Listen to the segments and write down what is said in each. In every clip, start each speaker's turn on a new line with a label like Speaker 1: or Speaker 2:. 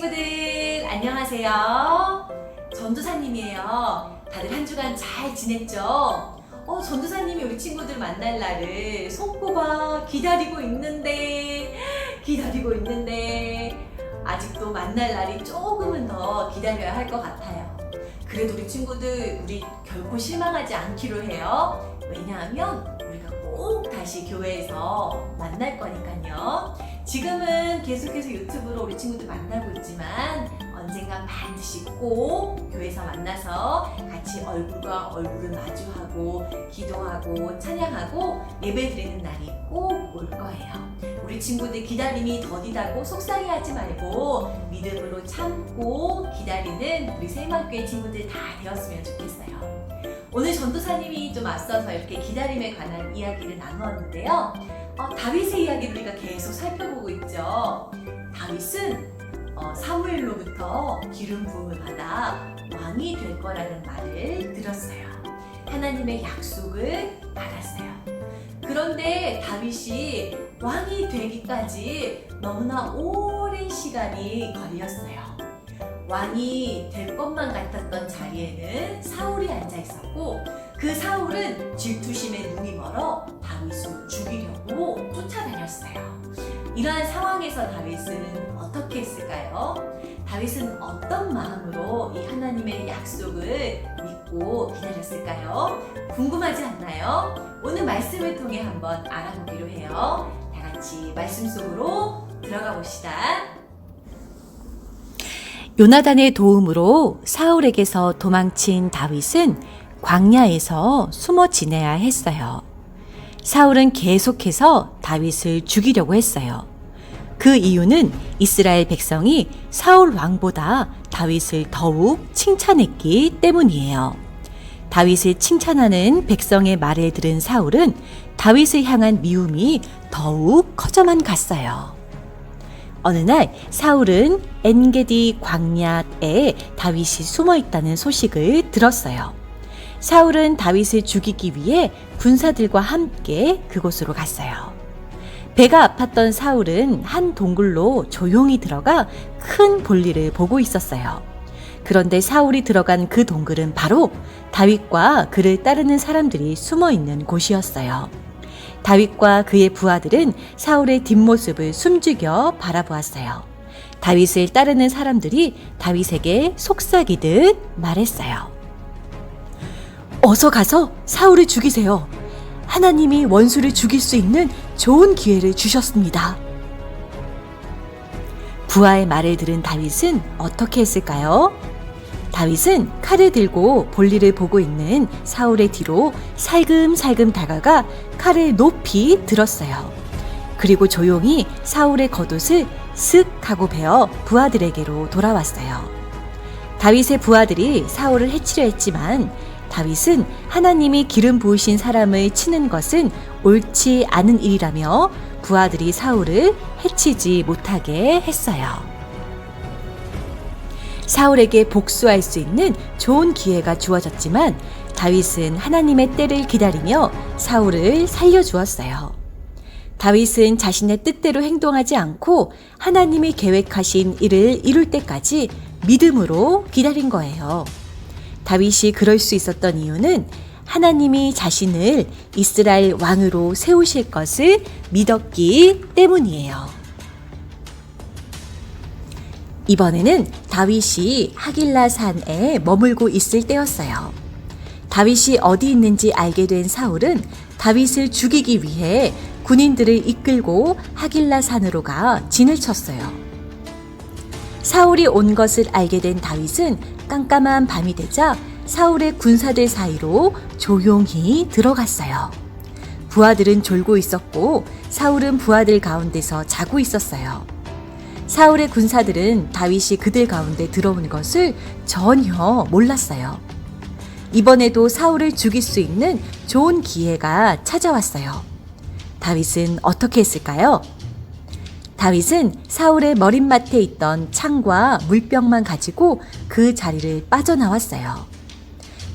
Speaker 1: 친구들 안녕하세요. 전도사님이에요. 다들 한 주간 잘 지냈죠? 어, 전도사님이 우리 친구들 만날 날을 손꼽아 기다리고 있는데 기다리고 있는데 아직도 만날 날이 조금은 더 기다려야 할 것 같아요. 그래도 우리 친구들 우리 결코 실망하지 않기로 해요. 왜냐하면 우리가 꼭 다시 교회에서 만날 거니까요. 지금은 계속해서 유튜브로 우리 친구들 만나고 있지만 언젠간 반드시 꼭 교회에서 만나서 같이 얼굴과 얼굴을 마주하고 기도하고 찬양하고 예배 드리는 날이 꼭 올 거예요. 우리 친구들 기다림이 더디다고 속상해하지 말고 믿음으로 참고 기다리는 우리 세만교회 친구들 다 되었으면 좋겠어요. 오늘 전도사님이 좀 앞서서 이렇게 기다림에 관한 이야기를 나누었는데요. 어, 다윗의 이야기를 우리가 계속 살펴보고 있죠. 다윗은 어, 사무엘로부터 기름 부음을 받아 왕이 될 거라는 말을 들었어요. 하나님의 약속을 받았어요. 그런데 다윗이 왕이 되기까지 너무나 오랜 시간이 걸렸어요. 왕이 될 것만 같았던 자리에는 사울이 앉아 있었고 그 사울은 질투심에 눈이 멀어 다윗을 죽이려고 쫓아다녔어요. 이러한 상황에서 다윗은 어떻게 했을까요? 다윗은 어떤 마음으로 이 하나님의 약속을 믿고 기다렸을까요? 궁금하지 않나요? 오늘 말씀을 통해 한번 알아보기로 해요. 다 같이 말씀 속으로 들어가 봅시다.
Speaker 2: 요나단의 도움으로 사울에게서 도망친 다윗은 광야에서 숨어 지내야 했어요. 사울은 계속해서 다윗을 죽이려고 했어요. 그 이유는 이스라엘 백성이 사울 왕보다 다윗을 더욱 칭찬했기 때문이에요. 다윗을 칭찬하는 백성의 말을 들은 사울은 다윗을 향한 미움이 더욱 커져만 갔어요. 어느 날 사울은 엔게디 광야에 다윗이 숨어 있다는 소식을 들었어요. 사울은 다윗을 죽이기 위해 군사들과 함께 그곳으로 갔어요. 배가 아팠던 사울은 한 동굴로 조용히 들어가 큰 볼일을 보고 있었어요. 그런데 사울이 들어간 그 동굴은 바로 다윗과 그를 따르는 사람들이 숨어 있는 곳이었어요. 다윗과 그의 부하들은 사울의 뒷모습을 숨죽여 바라보았어요. 다윗을 따르는 사람들이 다윗에게 속삭이듯 말했어요. 어서 가서 사울을 죽이세요. 하나님이 원수를 죽일 수 있는 좋은 기회를 주셨습니다. 부하의 말을 들은 다윗은 어떻게 했을까요? 다윗은 칼을 들고 볼일을 보고 있는 사울의 뒤로 살금살금 다가가 칼을 높이 들었어요. 그리고 조용히 사울의 겉옷을 슥 하고 베어 부하들에게로 돌아왔어요. 다윗의 부하들이 사울을 해치려 했지만 다윗은 하나님이 기름 부으신 사람을 치는 것은 옳지 않은 일이라며 부하들이 사울을 해치지 못하게 했어요. 사울에게 복수할 수 있는 좋은 기회가 주어졌지만 다윗은 하나님의 때를 기다리며 사울을 살려주었어요. 다윗은 자신의 뜻대로 행동하지 않고 하나님이 계획하신 일을 이룰 때까지 믿음으로 기다린 거예요. 다윗이 그럴 수 있었던 이유는 하나님이 자신을 이스라엘 왕으로 세우실 것을 믿었기 때문이에요. 이번에는 다윗이 하길라 산에 머물고 있을 때였어요. 다윗이 어디 있는지 알게 된 사울은 다윗을 죽이기 위해 군인들을 이끌고 하길라 산으로 가 진을 쳤어요. 사울이 온 것을 알게 된 다윗은 깜깜한 밤이 되자 사울의 군사들 사이로 조용히 들어갔어요. 부하들은 졸고 있었고 사울은 부하들 가운데서 자고 있었어요. 사울의 군사들은 다윗이 그들 가운데 들어온 것을 전혀 몰랐어요. 이번에도 사울을 죽일 수 있는 좋은 기회가 찾아왔어요. 다윗은 어떻게 했을까요? 다윗은 사울의 머릿맡에 있던 창과 물병만 가지고 그 자리를 빠져나왔어요.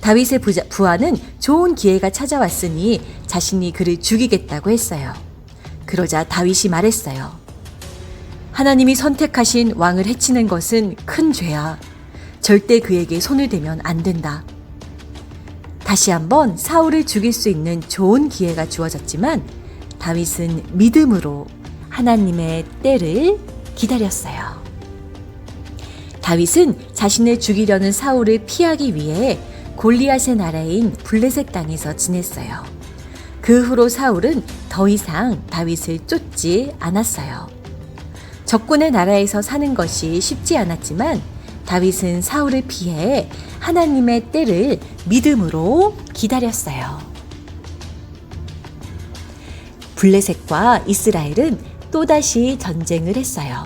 Speaker 2: 다윗의 부자, 부하는 좋은 기회가 찾아왔으니 자신이 그를 죽이겠다고 했어요. 그러자 다윗이 말했어요. 하나님이 선택하신 왕을 해치는 것은 큰 죄야. 절대 그에게 손을 대면 안 된다. 다시 한번 사울을 죽일 수 있는 좋은 기회가 주어졌지만 다윗은 믿음으로 하나님의 때를 기다렸어요. 다윗은 자신을 죽이려는 사울을 피하기 위해 골리앗의 나라인 블레셋 땅에서 지냈어요. 그 후로 사울은 더 이상 다윗을 쫓지 않았어요. 적군의 나라에서 사는 것이 쉽지 않았지만 다윗은 사울을 피해 하나님의 때를 믿음으로 기다렸어요. 블레셋과 이스라엘은 또다시 전쟁을 했어요.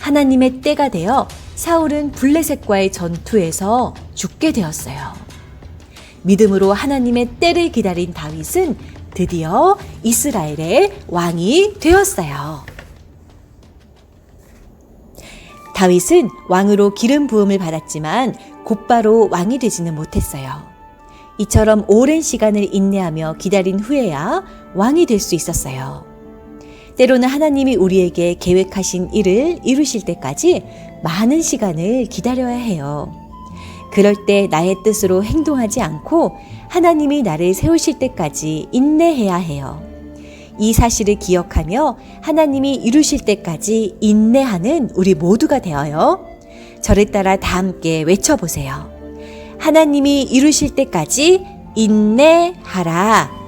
Speaker 2: 하나님의 때가 되어 사울은 블레셋과의 전투에서 죽게 되었어요. 믿음으로 하나님의 때를 기다린 다윗은 드디어 이스라엘의 왕이 되었어요. 다윗은 왕으로 기름 부음을 받았지만 곧바로 왕이 되지는 못했어요. 이처럼 오랜 시간을 인내하며 기다린 후에야 왕이 될 수 있었어요. 때로는 하나님이 우리에게 계획하신 일을 이루실 때까지 많은 시간을 기다려야 해요. 그럴 때 나의 뜻으로 행동하지 않고 하나님이 나를 세우실 때까지 인내해야 해요. 이 사실을 기억하며 하나님이 이루실 때까지 인내하는 우리 모두가 되어요. 저를 따라 다 함께 외쳐보세요. 하나님이 이루실 때까지 인내하라.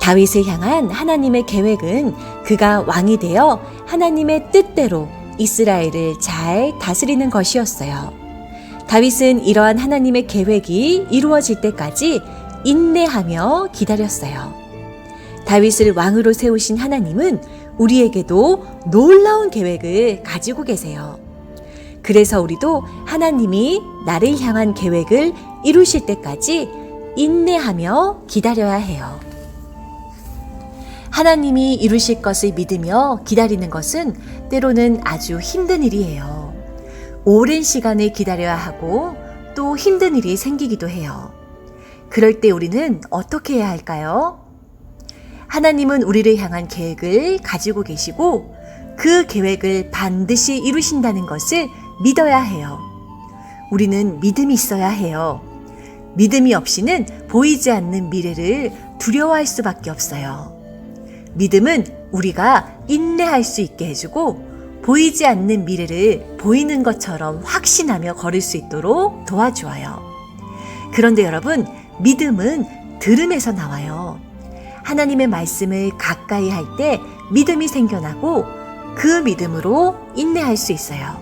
Speaker 2: 다윗을 향한 하나님의 계획은 그가 왕이 되어 하나님의 뜻대로 이스라엘을 잘 다스리는 것이었어요. 다윗은 이러한 하나님의 계획이 이루어질 때까지 인내하며 기다렸어요. 다윗을 왕으로 세우신 하나님은 우리에게도 놀라운 계획을 가지고 계세요. 그래서 우리도 하나님이 나를 향한 계획을 이루실 때까지 인내하며 기다려야 해요. 하나님이 이루실 것을 믿으며 기다리는 것은 때로는 아주 힘든 일이에요. 오랜 시간을 기다려야 하고 또 힘든 일이 생기기도 해요. 그럴 때 우리는 어떻게 해야 할까요? 하나님은 우리를 향한 계획을 가지고 계시고 그 계획을 반드시 이루신다는 것을 믿어야 해요. 우리는 믿음이 있어야 해요. 믿음이 없이는 보이지 않는 미래를 두려워할 수밖에 없어요. 믿음은 우리가 인내할 수 있게 해주고 보이지 않는 미래를 보이는 것처럼 확신하며 걸을 수 있도록 도와주어요. 그런데 여러분, 믿음은 들음에서 나와요. 하나님의 말씀을 가까이 할 때 믿음이 생겨나고 그 믿음으로 인내할 수 있어요.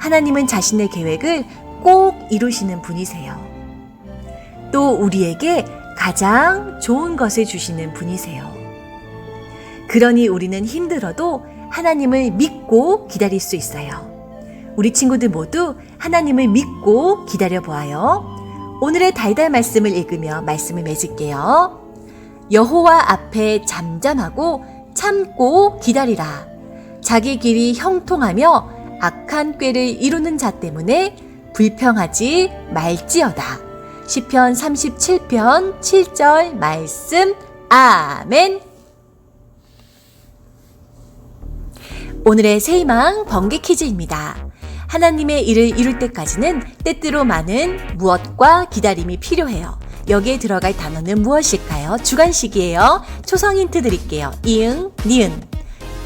Speaker 2: 하나님은 자신의 계획을 꼭 이루시는 분이세요. 또 우리에게 가장 좋은 것을 주시는 분이세요. 그러니 우리는 힘들어도 하나님을 믿고 기다릴 수 있어요. 우리 친구들 모두 하나님을 믿고 기다려 보아요. 오늘의 달달 말씀을 읽으며 말씀을 맺을게요. 여호와 앞에 잠잠하고 참고 기다리라. 자기 길이 형통하며 악한 꾀를 이루는 자 때문에 불평하지 말지어다. 시편 37편 7절 말씀 아멘. 오늘의 세이망 번개 퀴즈입니다. 하나님의 일을 이룰 때까지는 때때로 많은 무엇과 기다림이 필요해요. 여기에 들어갈 단어는 무엇일까요? 주관식이에요. 초성 힌트 드릴게요. 이응, 니은.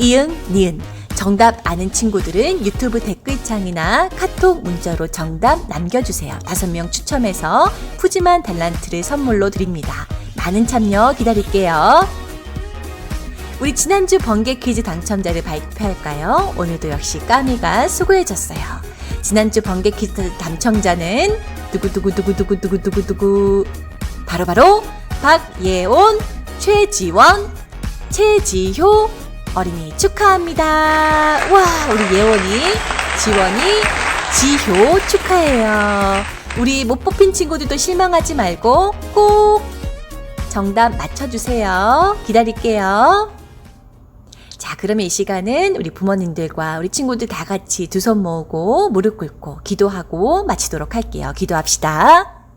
Speaker 2: 이응, 니은. 정답 아는 친구들은 유튜브 댓글창이나 카톡 문자로 정답 남겨주세요. 다섯 명 추첨해서 푸짐한 달란트를 선물로 드립니다. 많은 참여 기다릴게요. 우리 지난주 번개 퀴즈 당첨자를 발표할까요? 오늘도 역시 까미가 수고해줬어요. 지난주 번개 퀴즈 당첨자는 두구두구두구두구두구두구두구 바로바로 박예온, 최지원, 최지효 어린이 축하합니다. 와, 우리 예원이, 지원이, 지효 축하해요. 우리 못 뽑힌 친구들도 실망하지 말고 꼭 정답 맞춰주세요. 기다릴게요. 자, 그러면 이 시간은 우리 부모님들과 우리 친구들 다 같이 두 손 모으고 무릎 꿇고 기도하고 마치도록 할게요. 기도합시다.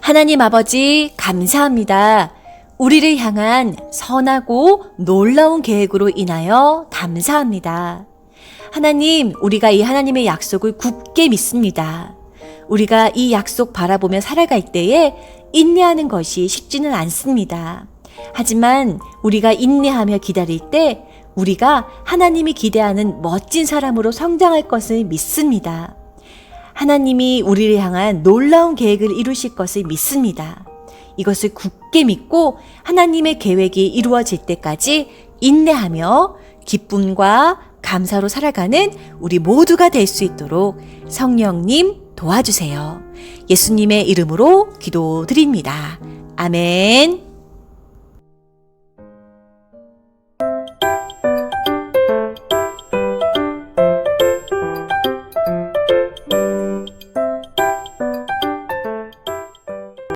Speaker 2: 하나님 아버지, 감사합니다. 우리를 향한 선하고 놀라운 계획으로 인하여 감사합니다. 하나님, 우리가 이 하나님의 약속을 굳게 믿습니다. 우리가 이 약속 바라보며 살아갈 때에 인내하는 것이 쉽지는 않습니다. 하지만 우리가 인내하며 기다릴 때 우리가 하나님이 기대하는 멋진 사람으로 성장할 것을 믿습니다. 하나님이 우리를 향한 놀라운 계획을 이루실 것을 믿습니다. 이것을 굳게 믿고 하나님의 계획이 이루어질 때까지 인내하며 기쁨과 감사로 살아가는 우리 모두가 될 수 있도록 성령님 도와주세요. 예수님의 이름으로 기도드립니다. 아멘.